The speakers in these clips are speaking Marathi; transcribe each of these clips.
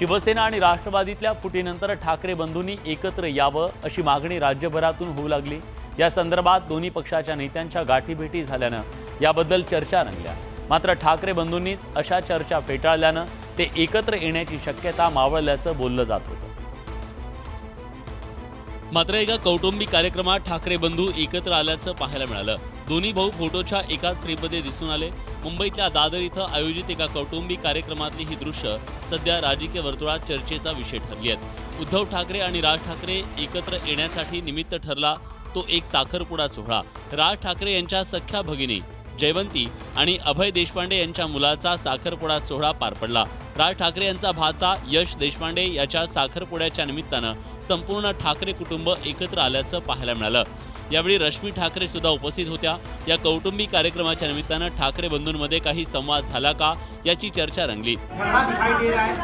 शिवसेना आणि राष्ट्रवादीतल्या फुटीनंतर ठाकरे बंधूंनी एकत्र यावं अशी मागणी राज्यभरातून होऊ लागली. या संदर्भात दोन्ही पक्षाच्या नेत्यांच्या गाठीभेटी झाल्यानं याबद्दल चर्चा रंगल्या. मात्र ठाकरे बंधूंनीच अशा चर्चा फेटाळल्यानं ते एकत्र येण्याची शक्यता मावळल्याचं बोललं जात होतं. मात्र एका कौटुंबिक कार्यक्रमात ठाकरे बंधू एकत्र आल्याचं पाहायला मिळालं. दोन्ही भाऊ फोटोच्या एकाच ट्रीपमध्ये दिसून आले. मुंबईतल्या दादर इथं आयोजित एका कौटुंबिक कार्यक्रमातली ही दृश्य सध्या राजकीय वर्तुळात चर्चेचा विषय ठरली आहेत उद्धव ठाकरे आणि राज ठाकरे एकत्र येण्यासाठी निमित्त ठरला तो एक साखरपुडा सोहळा. राज ठाकरे यांच्या सख्या भगिनी जयवंती आणि अभय देशपांडे यांच्या मुलाचा साखरपुडा सोहळा पार पडला. राज ठाकरे यांचा भाचा यश देशपांडे याच्या साखरपुड्याच्या निमित्तानं संपूर्ण ठाकरे कुटुंब एकत्र आल्याचं पाहायला मिळालं. यावेळी रश्मी ठाकरे सुद्धा उपस्थित होत्या. या कौटुंबिक कार्यक्रमाच्या निमित्तानं ठाकरे बंधूंमध्ये काही संवाद झाला का याची चर्चा रंगली. है.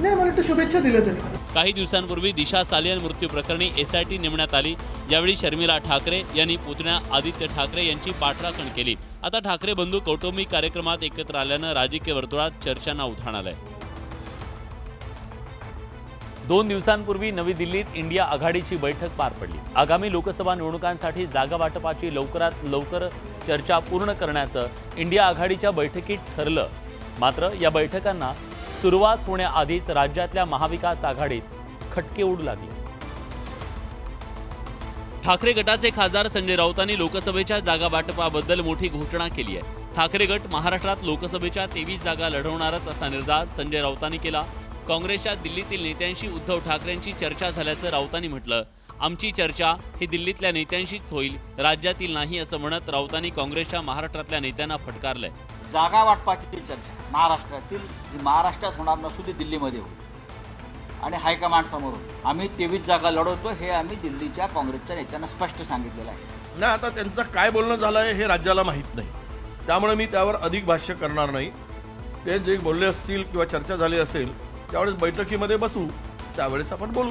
नाही मला शुभेच्छा दिल्या त्यांनी. काही दिवसांपूर्वी दिशा सालियन मृत्यू प्रकरणी एसआयटी नेमण्यात आली. यावेळी शर्मिला ठाकरे यांनी पुतण्या आदित्य ठाकरे यांची पाठराखण केली. आता ठाकरे बंधू कौटुंबिक कार्यक्रमात एकत्र आल्यानं राजकीय वर्तुळात चर्चांना उधाण आलंय. दोन दिवसांपूर्वी नवी दिल्लीत इंडिया आघाडीची बैठक पार पडली. आगामी लोकसभा निवडणुकांसाठी जागा वाटपाची लवकरात लवकर चर्चा पूर्ण करण्याचं इंडिया आघाडीच्या बैठकीत ठरलं. मात्र या बैठकांना सुरुवात होण्याआधीच राज्यातल्या महाविकास आघाडीत खटके उडू लागले. ठाकरे गटाचे खासदार संजय राऊतांनी लोकसभेच्या जागा वाटपाबद्दल मोठी घोषणा केली आहे. ठाकरे गट महाराष्ट्रात लोकसभेच्या तेवीस जागा लढवणारच असा निर्धार संजय राऊतांनी केला. काँग्रेसच्या दिल्लीतील नेत्यांशी उद्धव ठाकरेंची चर्चा झाल्याचं राऊतांनी म्हटलं. आमची चर्चा ही दिल्लीतल्या नेत्यांशीच होईल राज्यातील नाही असं म्हणत राऊतांनी काँग्रेसच्या महाराष्ट्रातल्या नेत्यांना फटकारलंय. जागा वाटपाची चर्चा. महाराष्ट्रातील ही महाराष्ट्रात होणार नसून ती दिल्लीमध्ये होईल. आणि हायकमांड समोर होईल. आम्ही तेवीस जागा लढवतो हे आम्ही दिल्लीच्या काँग्रेसच्या नेत्यांना स्पष्ट सांगितलेलं आहे. नाही आता त्यांचं काय बोलणं झालं आहे हे राज्याला माहीत नाही. त्यामुळे मी त्यावर अधिक भाष्य करणार नाही. ते जे बोलले असतील किंवा चर्चा झाली असेल त्यावेळेस बैठकीमध्ये बसू त्यावेळेस आपण बोलू.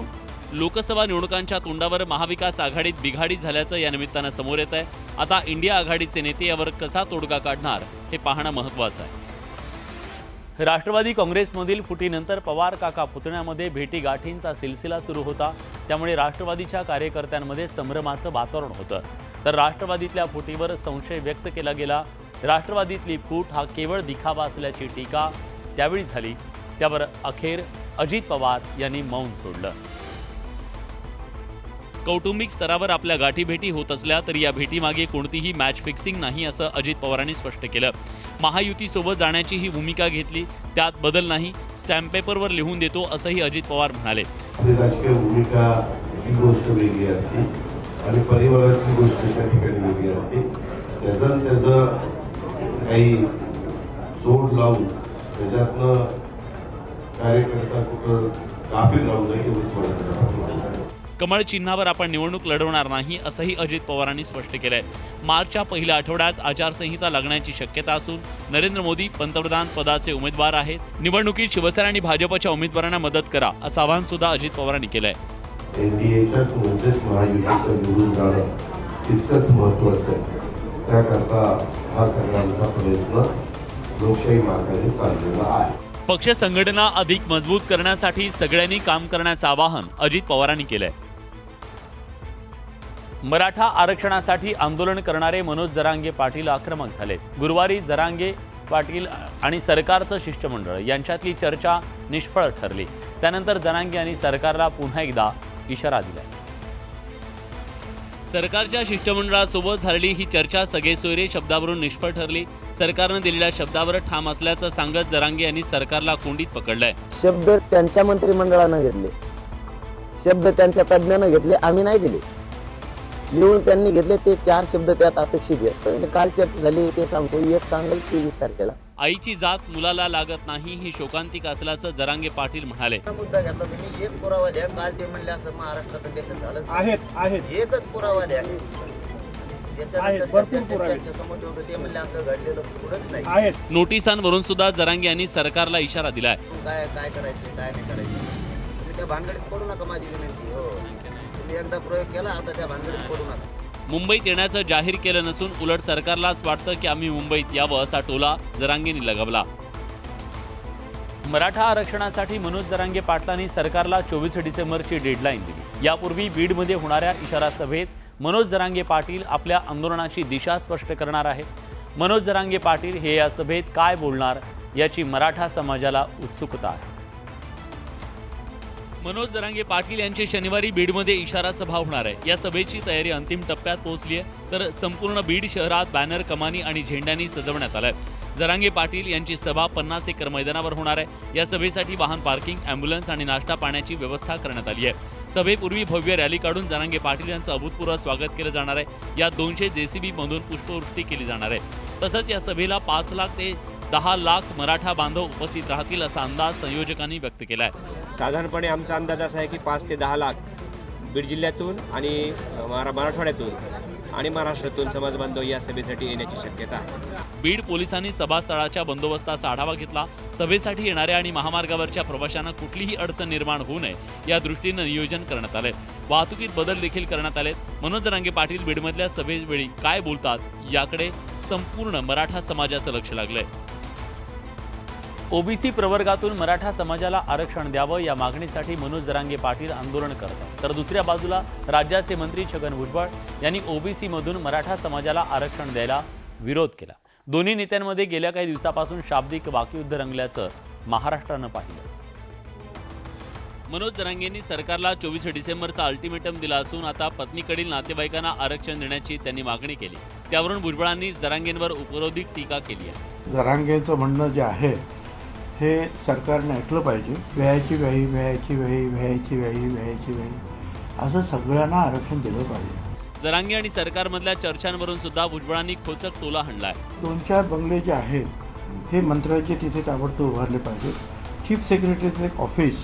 लोकसभा निवडणुकांच्या तोंडावर महाविकास आघाडीत बिघाडी झाल्याचं या निमित्तानं समोर येत आहे आता इंडिया आघाडीचे नेते यावर कसा तोडगा काढणार हे पाहणं महत्वाचं आहे. राष्ट्रवादी काँग्रेसमधील फुटीनंतर पवार काका पुतण्यामध्ये भेटीगाठींचा सिलसिला सुरू होता. त्यामुळे राष्ट्रवादीच्या कार्यकर्त्यांमध्ये संभ्रमाचं वातावरण होतं. तर राष्ट्रवादीतल्या फुटीवर संशय व्यक्त केला गेला. राष्ट्रवादीतली फूट हा केवळ दिखावा असल्याची टीका त्यावेळी झाली. त्यावर अखेर अजित पवार यांनी मौन सोडलं. कौटुंबिक स्तरावर आपल्या गाठीभेटी होत असल्या तरी या भेटीमागे कोणतीही मॅच फिक्सिंग नाही असं अजित पवारांनी स्पष्ट केलं. महायुतीसोबत जाण्याची ही भूमिका घेतली त्यात बदल नाही स्टॅम्प पेपरवर लिहून देतो असंही अजित पवार म्हणाले. आपली राजकीय भूमिका ही गोष्ट वेगळी असते आणि परिवाराची गोष्ट त्या ठिकाणी वेगळी असते. त्याचं त्याचं काही जोड लावून त्याच्यातनं कार्यकर्ता कुठं गाफील राहू नये एवढंच मला. कमळ चिन्हावर आपण निवडणूक लढवणार नाही असंही अजित पवारांनी स्पष्ट केलंय. मार्चच्या पहिल्या आठवड्यात आचारसंहिता लागण्याची शक्यता असून नरेंद्र मोदी पंतप्रधान पदाचे उमेदवार आहेत. निवडणुकीत शिवसेना आणि भाजपच्या उमेदवारांना मदत करा असं आवाहन सुद्धा अजित पवारांनी केलंय. एनडीएच्याच म्हणजेच महायुतीचं निवडून जाणं तितकंच महत्त्वाचं आहे. त्याकरता हा सगळा आमचा प्रयत्न लोकशाही मार्गाने चाललेला आहे. पक्ष संघटना अधिक मजबूत करण्यासाठी सगळ्यांनी काम करण्याचं आवाहन अजित पवारांनी केलंय. मराठा आरक्षणासाठी आंदोलन करणारे मनोज जरांगे पाटील आक्रमक झाले गुरुवारी जरांगे पाटील आणि सरकारचं शिष्टमंडळ यांच्यातली चर्चा निष्फळ ठरली. त्यानंतर जरांगे यांनी सरकारला पुन्हा एकदा इशारा दिला सरकारच्या शिष्टमंडळासोबत झालेली ही चर्चा सगळेसोयरे शब्दावरून निष्फळ ठरली. सरकारनं दिलेल्या शब्दावर ठाम असल्याचं सांगत जरांगे यांनी सरकारला कोंडीत पकडलंय. शब्द त्यांच्या मंत्रिमंडळानं घेतले. शब्द त्यांच्या तज्ज्ञानं घेतले आम्ही नाही दिले. लिहून त्यांनी घेतले ते चार शब्द त्यात अपेक्षित आहेत. काल चर्चा झाली ते सांगतो एक सांगेल तेवीस तारखेला. आईची जात मुलाला लागत नाही ही शोकांतिक असल्याचं जरांगे पाटील म्हणाले. मुद्दा घेतला तुम्ही एक पुरावा द्या काल ते म्हणले असं महाराष्ट्रात देशात. आहेत आहेत. एकच पुरावा द्या. आहेत, भरपूर पुरावे. त्यांच्यासमोर होतं ते म्हणले असं घडलेलं पुढंच नाही. आहेत. नोटिसांवरून सुद्धा जरांगे यांनी सरकारला इशारा दिलाय. काय काय करायचं काय नाही करायचं? तुम्ही त्या भानगडीत पडू नका माझी विनंती. हो. तुम्ही एकदा प्रयोग केला आता त्या भानगडीत पडू नका. मुंबईत येण्याचं जाहीर केलं नसून उलट सरकारलाच वाटतं की आम्ही मुंबईत यावं असा टोला जरांगेंनी लगावला. मराठा आरक्षणासाठी मनोज जरांगे पाटलांनी सरकारला चोवीस डिसेंबरची डेडलाईन दिली. यापूर्वी बीडमध्ये होणाऱ्या इशारा सभेत मनोज जरांगे पाटील आपल्या आंदोलनाची दिशा स्पष्ट करणार आहेत. मनोज जरांगे पाटील हे या सभेत काय बोलणार याची मराठा समाजाला उत्सुकता आहे. मनोज जरांगे पाटील यांची शनिवारी बीडमध्ये इशारा सभा होणार आहे. या सभेची तयारी अंतिम टप्प्यात पोहोचली आहे. तर संपूर्ण बीड शहरात बॅनर कमानी आणि झेंड्यांनी सजवण्यात आलं आहे. जरांगे पाटील यांची सभा पन्नास एकर मैदानावर होणार आहे. या सभेसाठी वाहन पार्किंग अँब्युलन्स आणि नाश्ता पाण्याची व्यवस्था करण्यात आली आहे. सभेपूर्वी भव्य रॅली काढून जरांगे पाटील यांचं अभूतपूर्व स्वागत केलं जाणार आहे. या दोनशे जेसीबी मधून पुष्पवृष्टी केली जाणार आहे. तसंच या सभेला पाच लाख ते दहा लाख मराठा बांधव उपस्थित राहतील असा अंदाज संयोजकांनी व्यक्त केला आहे. साधारणपणे आमचा अंदाज असा आहे की पाच ते दहा लाख बीड जिल्ह्यातून आणि मराठवाड्यातून आणि महाराष्ट्रातून समाज बांधव या सभेसाठी येण्याची शक्यता आहे. बीड पोलिसांनी सभास्थळाच्या बंदोबस्ताचा आढावा घेतला. सभेसाठी येणाऱ्या आणि महामार्गावरच्या प्रवाशांना कुठलीही अडचण निर्माण होऊ नये या दृष्टीनं नियोजन करण्यात आले वाहतुकीत बदल देखील करण्यात आले मनोज रांगे पाटील बीडमधल्या सभेवेळी काय बोलतात? याकडे संपूर्ण मराठा समाजाचं लक्ष लागलंय. ओबीसी प्रवर्गातून मराठा समाजाला आरक्षण द्यावं या मागणीसाठी मनोज जरांगे पाटील आंदोलन करतात. तर दुसऱ्या बाजूला राज्याचे मंत्री छगन भुजबळ यांनी ओबीसी मधून मराठा समाजाला आरक्षण द्यायला विरोध केला. दोन्ही नेत्यांमध्ये गेल्या काही दिवसापासून शाब्दिक वाकयुद्ध रंगल्याचं महाराष्ट्रानं पाहिलं. मनोज जरांगेंनी सरकारला चोवीस डिसेंबरचा अल्टिमेटम दिला असून आता पत्नीकडील नातेवाईकांना आरक्षण देण्याची त्यांनी मागणी केली. त्यावरून भुजबळांनी जरांगेंवर उपरोधिक टीका केली आहे. जरांगेचं म्हणणं जे आहे हे सरकारने ऐकलं पाहिजे. व्यायाची व्याही व्यायाची व्याही व्यायाची व्याही व्यायाची व्याही असं सगळ्यांना आरक्षण दिलं पाहिजे. जरांगे आणि सरकारमधल्या चर्चांवरून सुद्धा भुजबळांनी खोचक टोला हाणलाय. दोन चार बंगले जे आहेत हे मंत्र्याचे तिथे ताबडतोब उभारले पाहिजे. चीफ सेक्रेटरीचं एक ऑफिस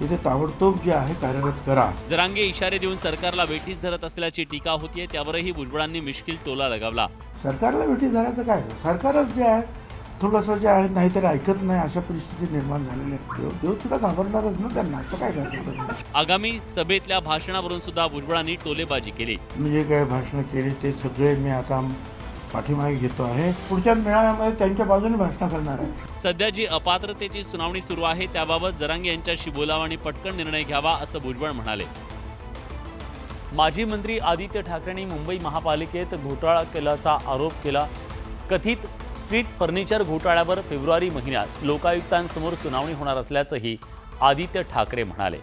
तिथे ताबडतोब जे आहे कार्यरत करा. जरांगे इशारे देऊन सरकारला वेठीस धरत असल्याची टीका होतीये त्यावरही भुजबळांनी मिश्किल टोला लगावला. सरकारला भेटी झाल्याचं काय? सरकारच जे आहे थोडंसं जे आहे नाहीतरी ऐकत नाही अशा परिस्थिती निर्माण झालेली आहे देव देव सुद्धा घाबरणारच ना त्यांना? असं काय करतात आगामी सभेतल्या भाषणावरून सुद्धा भुजबळांनी टोलेबाजी केली. मी जे काही भाषणं केली ते सगळे मी आता पाठीमागे घेतो आहे. पुढच्या मेळाव्यामध्ये त्यांच्या बाजूने भाषणं करणार आहे. सध्या जी अपात्रतेची सुनावणी सुरू आहे त्याबाबत जरांगे यांच्याशी बोलावं आणि पटकन निर्णय घ्यावा असं भुजबळ म्हणाले. माजी मंत्री आदित्य ठाकरेंनी मुंबई महापालिकेत घोटाळा केल्याचा आरोप केला. कथित स्ट्रीट फर्निचर घोटाळ्यावर फेब्रुवारी महिन्यात लोकायुक्तांसमोर सुनावणी होणार असल्याचंही आदित्य ठाकरे म्हणाले.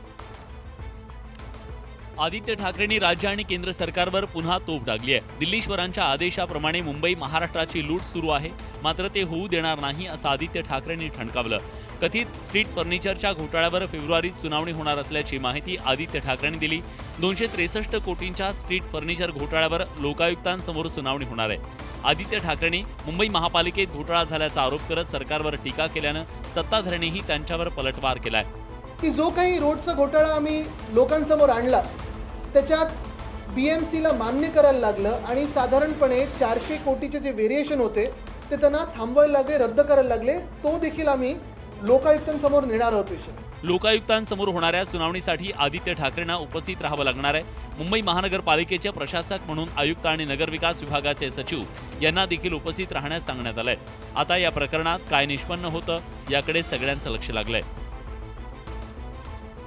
आदित्य ठाकरेंनी राज्य आणि केंद्र सरकारवर पुन्हा तोफ डागली आहे. दिल्लीश्वरांच्या आदेशाप्रमाणे मुंबई महाराष्ट्राची लूट सुरू आहे. मात्र ते होऊ देणार नाही असं आदित्य ठाकरेंनी ठणकावलं. कथित स्ट्रीट फर्निचरच्या घोटाळ्यावर फेब्रुवारीत सुनावणी होणार असल्याची माहिती आदित्य ठाकरेंनी दिली. दोनशे त्रेसष्ट कोटींच्या स्ट्रीट फर्निचर घोटाळ्यावर लोकायुक्तांसमोर सुनावणी होणार आहे. आदित्य ठाकरेंनी मुंबई महापालिकेत घोटाळा झाल्याचा आरोप करत सरकारवर टीका केल्यानं सत्ताधाऱ्यांनीही त्यांच्यावर पलटवार केलाय. की जो काही रोडचा घोटाळा आम्ही लोकांसमोर आणला त्याच्यात बी एम सीला मान्य करायला लागलं आणि साधारणपणे चारशे कोटीचे जे व्हेरिएशन होते ते त्यांना थांबवायला लागले रद्द करायला लागले तो देखील आम्ही लोकायुक्तांसमोर नेणार आहोत विषय. लोकायुक्तांसमोर होणाऱ्या सुनावणीसाठी आदित्य ठाकरेंना उपस्थित राहावं लागणार आहे. मुंबई महानगरपालिकेचे प्रशासक म्हणून आयुक्त आणि नगरविकास विभागाचे सचिव यांना देखील उपस्थित राहण्यास सांगण्यात आलंय. आता या प्रकरणात काय निष्पन्न होतं याकडे सगळ्यांचं लक्ष लागलंय.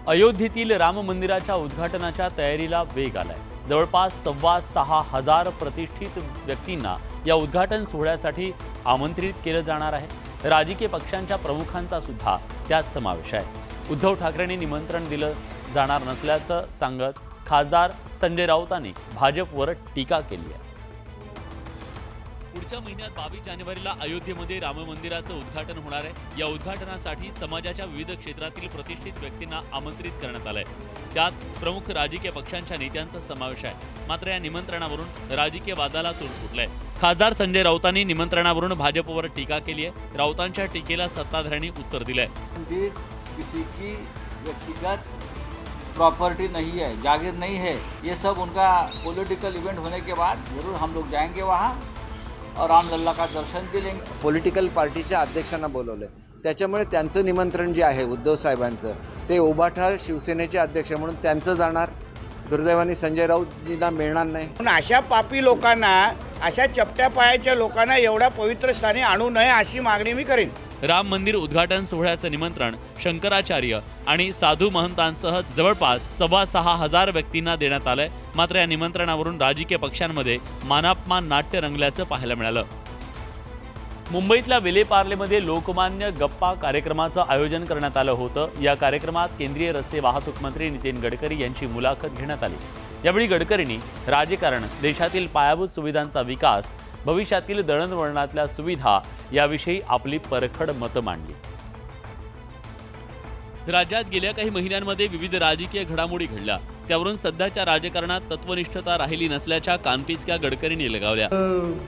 अयोध्येतील राम मंदिराच्या उद्घाटनाच्या तयारीला वेग आलाय. जवळपास सव्वा सहा हजार प्रतिष्ठित व्यक्तींना या उद्घाटन सोहळ्यासाठी आमंत्रित केलं जाणार आहे. राजकीय पक्षांच्या प्रमुखांचा सुद्धा त्यात समावेश आहे. उद्धव ठाकरेंनी निमंत्रण दिलं जाणार नसल्याचं सांगत खासदार संजय राऊतांनी भाजपवर टीका केली आहे. पुढच्या महिन्यात बावीस जानेवारीला अयोध्येमध्ये राम मंदिराचं उद्घाटन होणार आहे. या उद्घाटनासाठी समाजाच्या विविध क्षेत्रातील प्रतिष्ठित व्यक्तींना आमंत्रित करण्यात आलंय. त्यात प्रमुख राजकीय पक्षांच्या नेत्यांचा समावेश आहे. मात्र या निमंत्रणावरून राजकीय वादाला तोड फुटलंय. खासदार संजय राऊतांनी निमंत्रणावरून भाजपवर टीका केली आहे. राऊतांच्या टीकेला सत्ताधाऱ्यांनी उत्तर दिलंय. की व्यक्तिगत प्रॉपर्टी नहीं है जागीर नहीं है ये सब उनका पॉलिटिकल इवेंट होने के बाद ज़रूर हम लोग जाएंगे वहाँ. और रामलल्ला का दर्शन लेंगे पॉलिटिकल पार्टीच्या अध्यक्षांना बोलवलं. त्याच्यामुळे त्यांचं निमंत्रण जे आहे उद्धव साहेबांचं ते उबाठार शिवसेनेचे अध्यक्ष म्हणून त्यांचं जाणार. दुर्दैवाने संजय राऊतजींना मिळणार नाही. पण अशा पापी लोकांना अशा चपट्या पायाच्या लोकांना एवढ्या पवित्र स्थानी आणू नये अशी मागणी मी करेन. राम मंदिर उद्घाटन सोहळ्याचं निमंत्रण शंकराचार्य आणि साधू महंतांसह जवळपास सव्वा सहा हजार व्यक्तींना देण्यात आलंय. मात्र या निमंत्रणावरून राजकीय पक्षांमध्ये मानापमान नाट्य रंगल्याचं पाहायला मिळालं. मुंबईतल्या विलेपार्लेमध्ये लोकमान्य गप्पा कार्यक्रमाचं आयोजन करण्यात आलं होतं. या कार्यक्रमात केंद्रीय रस्ते वाहतूक मंत्री नितीन गडकरी यांची मुलाखत घेण्यात आली. यावेळी गडकरींनी राजकारण देशातील पायाभूत सुविधांचा विकास भविष्यातील दळणवळणातल्या सुविधा याविषयी आपली परखड मतं मांडली. राज्यात गेल्या काही महिन्यांमध्ये विविध राजकीय घडामोडी घडल्या. त्यावरून सध्याच्या राजकारणात तत्वनिष्ठता राहिली नसल्याच्या कानपिचक्या गडकरींनी लगावल्या.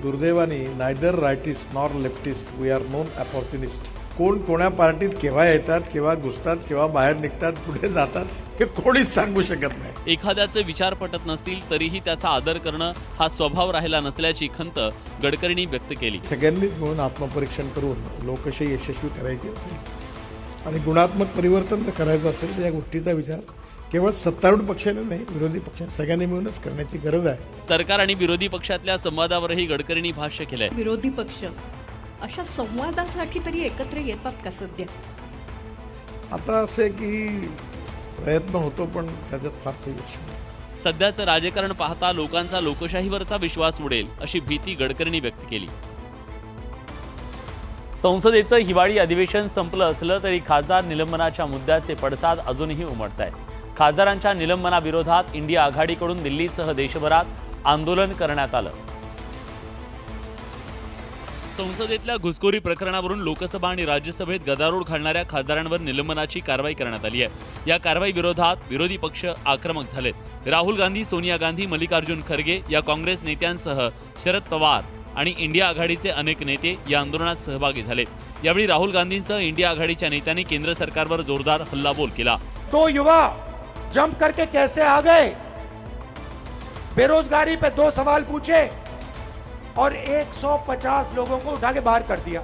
दुर्दैवाने neither rightist nor leftist we are known opportunist कोण कोण्या पार्टीत केव्हा येतात केव्हा घुसतात केव्हा बाहेर निघतात पुढे जातात हे कोणीच सांगू शकत नाही. एखाद्याचे विचार पटत नसतील तरीही त्याचा आदर करणं हा स्वभाव राहिला नसल्याची खंत गडकरींनी व्यक्त केली. सगळ्यांनीच मिळून आत्मपरीक्षण करून लोकशाही यशस्वी करायची असेल आणि गुणात्मक परिवर्तन जर करायचं असेल तर या गोष्टीचा विचार केवळ सत्तारूढ पक्षाने नाही विरोधी पक्षाने सगळ्यांनी मिळूनच करण्याची गरज आहे. सरकार आणि विरोधी पक्षातल्या संवादावरही गडकरींनी भाष्य केलंय. विरोधी पक्ष अशा संवादासाठी तरी एकत्र येतात का सध्या? आता असं आहे की प्रयत्न होतो पण त्याच्यात फारसं यश नाही. सध्याचं राजकारण पाहता लोकांचा लोकशाहीवरचा विश्वास उडेल अशी भीती गडकरींनी व्यक्त केली. संसदेचं हिवाळी अधिवेशन संपलं असलं तरी खासदार निलंबनाच्या मुद्द्याचे पडसाद अजूनही उमटत आहेत खासदारांच्या निलंबनाविरोधात इंडिया आघाडीकडून दिल्लीसह देशभरात आंदोलन करण्यात आलं. संसदेतल्या घुसखोरी प्रकरणावरून लोकसभा आणि राज्यसभेत गदारोळ घालणाऱ्या खासदारांवर निलंबनाची कारवाई करण्यात आली आहे. या कारवाई विरोधात विरोधी पक्ष आक्रमक झालेत. राहुल गांधी सोनिया गांधी मल्लिकार्जुन खरगे या काँग्रेस नेत्यांसह शरद पवार आणि इंडिया आघाडीचे अनेक नेते या आंदोलनात सहभागी झाले. यावेळी राहुल गांधींसह इंडिया आघाडीच्या नेत्यांनी केंद्र सरकारवर जोरदार हल्लाबोल केला. तो युवा जंप करके कैसे आ गए? बेरोजगारी पे दो सवाल पूछे। और 150 लोगों को उठा के बाहर कर दिया।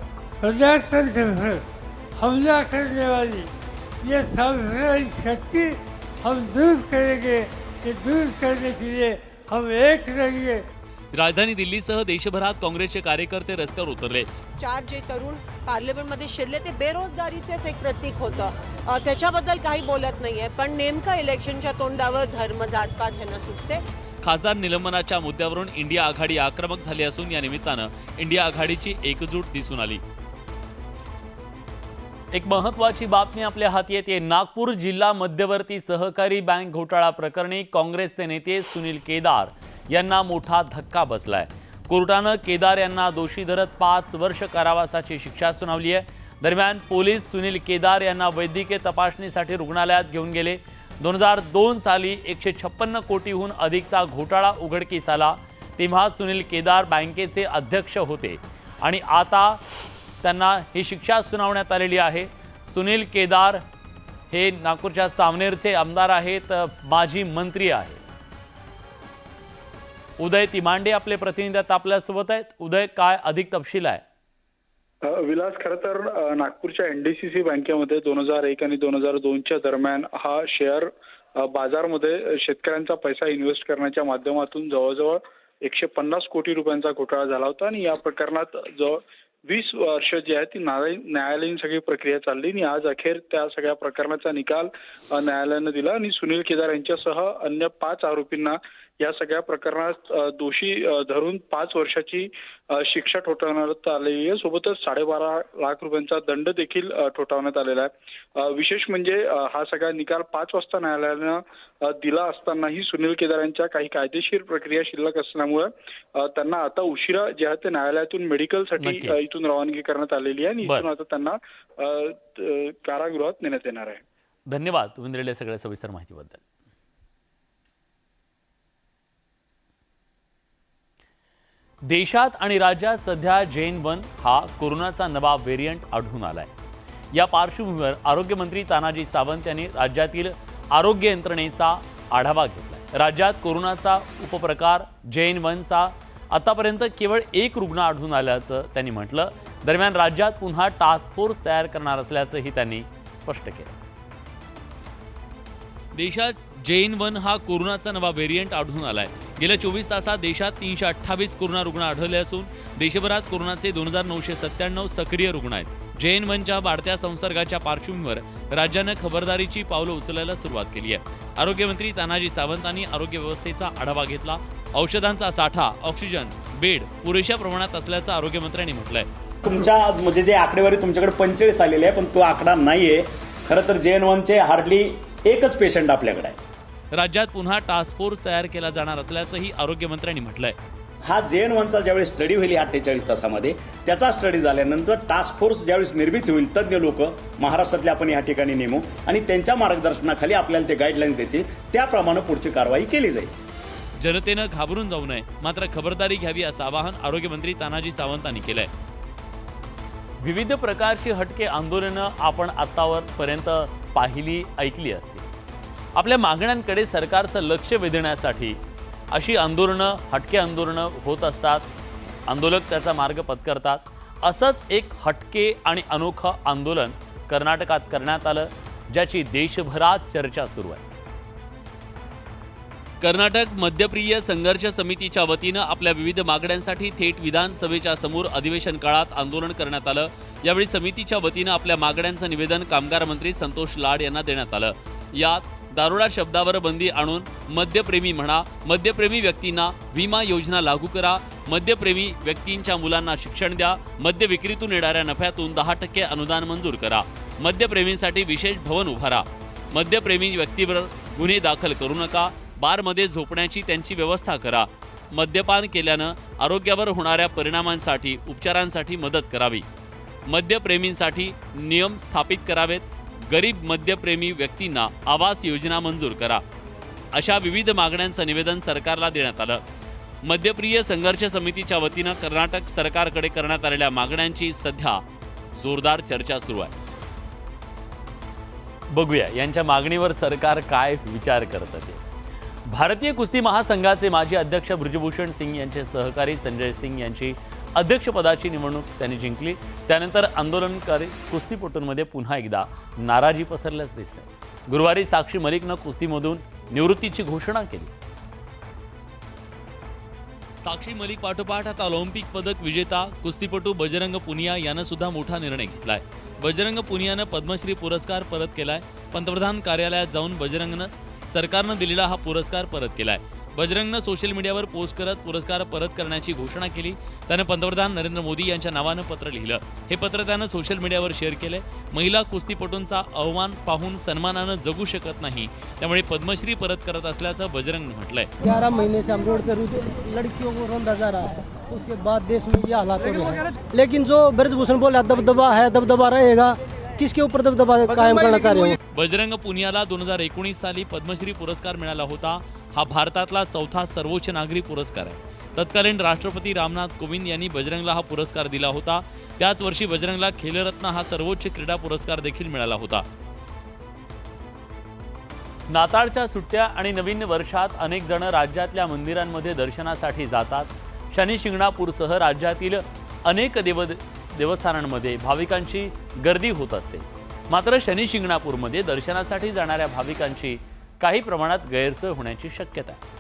हमला करने वाली ये सांसारिक शक्ति हम दूर करेंगे कि दूर करने के लिए हम एक रहेंगे। राजधानी दिल्लीसह देशभरात काँग्रेसचे कार्यकर्ते रस्त्यावर उतरले. चार जे तरुण पार्लमेंटमध्ये शिरले ते बेरोजगारीचेच एक प्रतीक होतं. त्याच्याबद्दल काही बोलत नाहीये पण नेमकं इलेक्शनच्या तोंडावर धर्म जातपात ह्यांना सुचते खासदार निलंबनाच्या मुद्द्यावरून इंडिया आघाडी आक्रमक झाली असून या निमित्तानं इंडिया आघाडीची एकजूट दिसून आली. एक महत्वाची बातमी आपल्या हाती येते. नागपूर जिल्हा मध्यवर्ती सहकारी बँक घोटाळा प्रकरणी काँग्रेसचे नेते सुनील केदार यांना मोठा धक्का बसलाय. कोर्टानं केदार यांना दोषी धरत पाच वर्ष कारावासाची शिक्षा सुनावली आहे. दरम्यान पोलीस सुनील केदार यांना वैद्यकीय तपासणीसाठी रुग्णालयात घेऊन गेले. दोन हजार दोन साली एकशे छप्पन्न कोटीहून अधिकचा घोटाळा उघडकीस आला तेव्हा सुनील केदार बँकेचे अध्यक्ष होते. आणि आता त्यांना ही शिक्षा सुनावण्यात आलेली आहे. सुनील केदार हे नागपूरच्या सावनेरचे आमदार आहेत माजी मंत्री आहेत. उदय तिमांडे आपले प्रतिनिधी आता आपल्यासोबत आहेत. उदय काय अधिक तपशील आहे? विलास खरं तर नागपूरच्या एनडीसीसी बँकेमध्ये दोन हजार एक आणि दोन हजार दोनच्या दरम्यान हा शेअर बाजारमध्ये शेतकऱ्यांचा पैसा इन्व्हेस्ट करण्याच्या माध्यमातून जवळजवळ एकशे पन्नास कोटी रुपयांचा घोटाळा झाला होता आणि या प्रकरणात जवळ वीस वर्ष जी आहे ती न्यायालयीन न्यायालयीन सगळी प्रक्रिया चालली आणि आज अखेर त्या सगळ्या प्रकरणाचा निकाल न्यायालयानं दिला आणि सुनील केदार यांच्यासह अन्य पाच आरोपींना या सगळ्या प्रकरणात दोषी धरून पाच वर्षाची शिक्षा ठोठावण्यात आलेली आहे. सोबतच साडेबारा लाख रुपयांचा दंड देखील ठोठावण्यात आलेला आहे. विशेष म्हणजे हा सगळा निकाल पाच वाजता न्यायालयानं दिला असतानाही सुनील केदार यांच्या काही कायदेशीर प्रक्रिया शिल्लक असल्यामुळे त्यांना आता उशिरा जे आहे ते न्यायालयातून मेडिकलसाठी इथून रवानगी करण्यात आलेली आहे आणि. इथून आता त्यांना कारागृहात नेण्यात येणार आहे. धन्यवाद. तुम्ही दिलेल्या सगळ्या सविस्तर माहितीबद्दल. देशात आणि राज्यात सध्या जैन वन हा कोरोनाचा नवा व्हेरियंट आढळून आलाय. या पार्श्वभूमीवर आरोग्यमंत्री तानाजी सावंत यांनी राज्यातील आरोग्य यंत्रणेचा आढावा घेतला राज्यात कोरोनाचा उपप्रकार जैन वनचा आतापर्यंत केवळ एक रुग्ण आढळून आल्याचं त्यांनी म्हटलं. दरम्यान राज्यात पुन्हा टास्क फोर्स तयार करणार असल्याचंही त्यांनी स्पष्ट केलं. देशात जे वन हा कोरोनाचा नवा व्हेरियंट आढळून आलाय. गेल्या चोवीस तासात देशात तीनशे अठ्ठावीस कोरोना रुग्ण आढळले असून देशभरात कोरोनाचे दोन हजार नऊशे सत्त्याण्णव सक्रिय रुग्ण आहेत. जे वनच्या वाढत्या संसर्गाच्या पार्श्वभूमीवर राज्यानं खबरदारीची पावलं उचलायला सुरुवात केली आहे. आरोग्यमंत्री तानाजी सावंतांनी आरोग्य व्यवस्थेचा आढावा घेतला. औषधांचा साठा ऑक्सिजन बेड पुरेशा प्रमाणात असल्याचं आरोग्यमंत्र्यांनी म्हटलंय. तुमच्या म्हणजे जे आकडेवारी तुमच्याकडे पंचेचाळीस आलेली आहे पण तो आकडा नाहीये. खरं तर जे एन वनचे हार्डली एकच पेशंट आपल्याकडे आहे. राज्यात पुन्हा टास्क फोर्स तयार केला जाणार असल्याचंही आरोग्यमंत्र्यांनी म्हटलंय. हा जे एन वनचा ज्यावेळेस स्टडी होईल अठ्ठेचाळीस तासामध्ये त्याचा स्टडी झाल्यानंतर टास्क फोर्स ज्यावेळेस निर्मित होईल तज्ज्ञ लोक महाराष्ट्रातले आपण या ठिकाणी नेमू आणि त्यांच्या मार्गदर्शनाखाली आपल्याला ते गाईडलाईन देतील त्याप्रमाणे पुढची कारवाई केली जाईल. जनतेनं घाबरून जाऊ नये मात्र खबरदारी घ्यावी असं आवाहन आरोग्यमंत्री तानाजी सावंतांनी केलंय. विविध प्रकारची हटके आंदोलनं आपण आतावरपर्यंत पाहिली ऐकली असतील. आपल्या मागण्यांकडे सरकारचं लक्ष वेधण्यासाठी अशी आंदोलनं हटके आंदोलनं होत असतात. आंदोलक त्याचा मार्ग पत्करतात. असंच एक हटके आणि अनोखं आंदोलन कर्नाटकात करण्यात आलं ज्याची देशभरात चर्चा सुरू आहे. कर्नाटक मध्यप्रिय संघर्ष समितीच्या वतीनं आपल्या विविध मागण्यांसाठी थेट विधानसभेच्या समोर अधिवेशन काळात आंदोलन करण्यात आलं. यावेळी समितीच्या वतीनं आपल्या मागण्यांचं निवेदन कामगार मंत्री संतोष लाड यांना देण्यात आलं. यात दारुडा शब्दावर बंदी आणून मद्यप्रेमी म्हणा मद्यप्रेमी व्यक्तींना विमा योजना लागू करा मद्यप्रेमी व्यक्तींच्या मुलांना शिक्षण द्या मद्य विक्रीतून येणाऱ्या नफ्यातून दहा टक्के अनुदान मंजूर करा मद्यप्रेमींसाठी विशेष भवन उभारा मद्यप्रेमी व्यक्तीवर गुन्हे दाखल करू नका बारमध्ये झोपण्याची त्यांची व्यवस्था करा मद्यपान केल्यानं आरोग्यावर होणाऱ्या परिणामांसाठी उपचारांसाठी मदत करावी मद्यप्रेमींसाठी नियम स्थापित करावेत गरीब मद्यप्रेमी व्यक्तींना आवास योजना मंजूर करा. अशा विविध मागण्यांचं निवेदन सरकारला देण्यात आलं. मद्यप्रिय संघर्ष समितीच्या वतीनं कर्नाटक सरकारकडे करण्यात आलेल्या मागण्यांची सध्या जोरदार चर्चा सुरू आहे. बघूया यांच्या मागणीवर सरकार काय विचार करतं ते भारतीय कुस्ती महासंघाचे माजी अध्यक्ष ब्रिजभूषण सिंग यांचे सहकारी संजय सिंग यांची अध्यक्षपदाची निवडणूक त्यांनी जिंकली. त्यानंतर आंदोलनकारी कुस्तीपटूंमध्ये पुन्हा एकदा नाराजी पसरल्याच दिसते गुरुवारी साक्षी मलिकनं कुस्तीमधून निवृत्तीची घोषणा केली. साक्षी मलिक पाठोपाठ आता ऑलिम्पिक पदक विजेता कुस्तीपटू बजरंग पुनिया यानं सुद्धा मोठा निर्णय घेतलाय. बजरंग पुनियानं पद्मश्री पुरस्कार परत केलाय. पंतप्रधान कार्यालयात जाऊन बजरंगनं सरकारनं दिलेला हा पुरस्कार परत केलाय. बजरंगनं सोशल मीडियावर पोस्ट करत पुरस्कार परत करण्याची घोषणा केली. त्यानं पंतप्रधान नरेंद्र मोदी यांच्या नावानं पत्र लिहिलं. हे पत्र त्यानं सोशल मीडियावर शेअर केलंय. महिला कुस्तीपटूंचा अवमान पाहून सन्मानानं जगू शकत नाही. त्यामुळे पद्मश्री परत करत असल्याचं बजरंगनं म्हटलंय. ग्यारह महीने से हम रोड पे लड़कियों को रौंदा जा रहा है. उसके बाद देश में ये हालात हो हैं। लेकिन जो ब्रजभूषण बोला दबदबा है दबदबा रहेगा किसके ऊपर दबदबा कायम करना चाह रहे हो? बजरंग पुनियाला दोन हजार एकोणीस साली पद्मश्री पुरस्कार मिळाला होता. हा भारतातला चौथा सर्वोच्च नागरी पुरस्कार आहे. तत्कालीन राष्ट्रपती रामनाथ कोविंद यांनी बजरंगला हा पुरस्कार दिला होता. त्याच वर्षी बजरंगला खेलरत्न हा सर्वोच्च क्रीडा पुरस्कार देखील मिळाला होता. नाताळच्या सुट्ट्या आणि नवीन वर्षात अनेक जण राज्यातल्या मंदिरांमध्ये दर्शनासाठी जातात. शनी शिंगणापूरसह राज्यातील अनेक देव देवस्थानांमध्ये भाविकांची गर्दी होत असते. मात्र शनी शिंगणापूरमध्ये दर्शनासाठी जाणाऱ्या भाविकांची काही प्रमाणात गैरसोय होण्याची शक्यता आहे.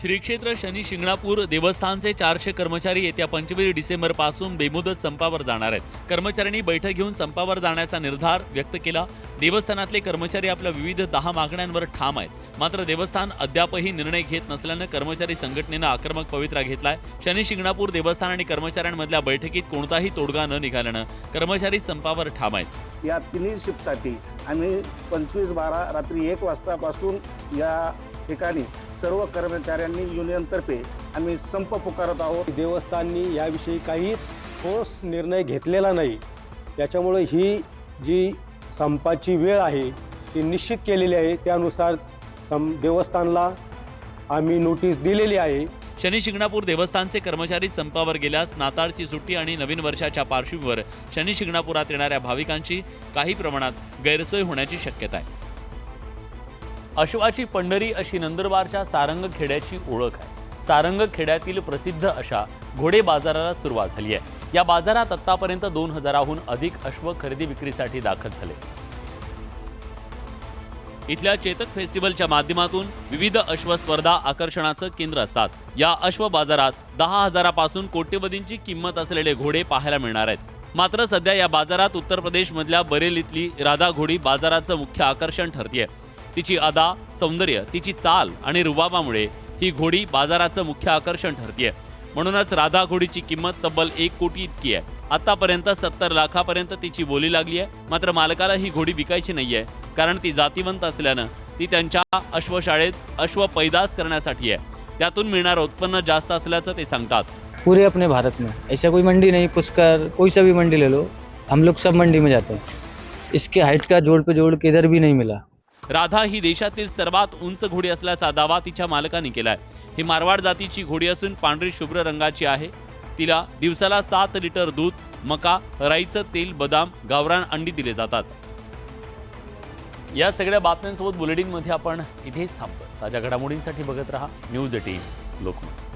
श्री क्षेत्र शनी शिंगणापूर देवस्थानचे चारशे कर्मचारी येत्या पंचवीस डिसेंबरपासून बेमुदत संपावर जाणार आहेत. कर्मचाऱ्यांनी बैठक घेऊन संपावर जाण्याचा निर्धार व्यक्त केला. देवस्थानातले कर्मचारी आपल्या विविध दहा मागण्यांवर ठाम आहेत. मात्र देवस्थान अद्यापही निर्णय घेत नसल्यानं कर्मचारी संघटनेनं आक्रमक पवित्रा घेतलाय. शनी शिंगणापूर देवस्थान आणि कर्मचाऱ्यांमधल्या बैठकीत कोणताही तोडगा न निघाल्यानं कर्मचारी संपावर ठाम आहेत. या तिन्ही शिफ्टसाठी आम्ही पंचवीस बारा रात्री एक वाजतापासून या ठिकाणी सर्व कर्मचाऱ्यांनी युनियनतर्फे आम्ही संप पुकारत आहोत. देवस्थाननी याविषयी काही ठोस निर्णय घेतलेला नाही. त्याच्यामुळे ही जी संपाची वेळ आहे ती निश्चित केलेली आहे. त्यानुसार सं देवस्थानला आम्ही नोटीस दिलेली आहे. शनी शिंगणापूर देवस्थानचे कर्मचारी संपावर गेल्यास नाताळची सुट्टी आणि नवीन वर्षाच्या पार्श्वभूमीवर शनी शिंगणापुरात येणाऱ्या भाविकांची काही प्रमाणात गैरसोय होण्याची शक्यता आहे. अश्वाची पंढरी अशी नंदुरबारच्या सारंग खेड्याची ओळख आहे. सारंग खेड्यातील प्रसिद्ध अशा घोडे बाजाराला सुरुवात झाली आहे. या बाजारात आतापर्यंत दोन हजाराहून अधिक अश्व खरेदी विक्रीसाठी दाखल झाले. इथल्या चेतक फेस्टिवलच्या माध्यमातून विविध अश्व स्पर्धा आकर्षणाचं केंद्र असतात. या अश्व बाजारात दहा हजारापासून कोट्यवधींची किंमत असलेले घोडे पाहायला मिळणार आहेत. मात्र सध्या या बाजारात उत्तर प्रदेशमधल्या बरेलीतली राधा घोडी बाजाराचं मुख्य आकर्षण ठरतीये. तिची अदा सौंदर्य तिची चाल आणि रुबाबामुळे ही घोडी बाजाराचं मुख्य आकर्षण ठरतीये. म्हणूनच राधा घोडीची किंमत तब्बल एक कोटी इतकी आहे. आतापर्यंत सत्तर लाखापर्यंत तिची बोली लागली आहे मात्र मालकाला ही घोडी विकायची नाहीये. कारण ती जातीवंत असल्यानं ती त्यांच्या अश्वशाळेत अश्व पैदास करण्यासाठी आहे त्यातून मिळणारं उत्पन्न जास्त असल्याचं ते सांगतात. पूरे अपने भारत में ऐसा कोई मंडी नहीं पुष्कर कोई सा भी मंडी ले लो. हम लोग सब मंडी में जाते हैं. इसके हाइट का जोड़ पे जोड़ किधर भी नहीं मिला. राधा ही देशातील सर्वात उंच घोडी असल्याचा दावा तिच्या मालकाने केलाय. ही मारवाड जातीची घोडी असून पांढरी शुभ्र रंगाची आहे. तिला दिवसाला सात लिटर दूध मका राईचं तेल बदाम गावरान अंडी दिले जातात. या सगळ्या बातम्यांसोबत बुलेटिनमध्ये आपण इथेच थांबतो ताज्या घडामोडींसाठी बघत रहा न्यूज एटीन लोकमत.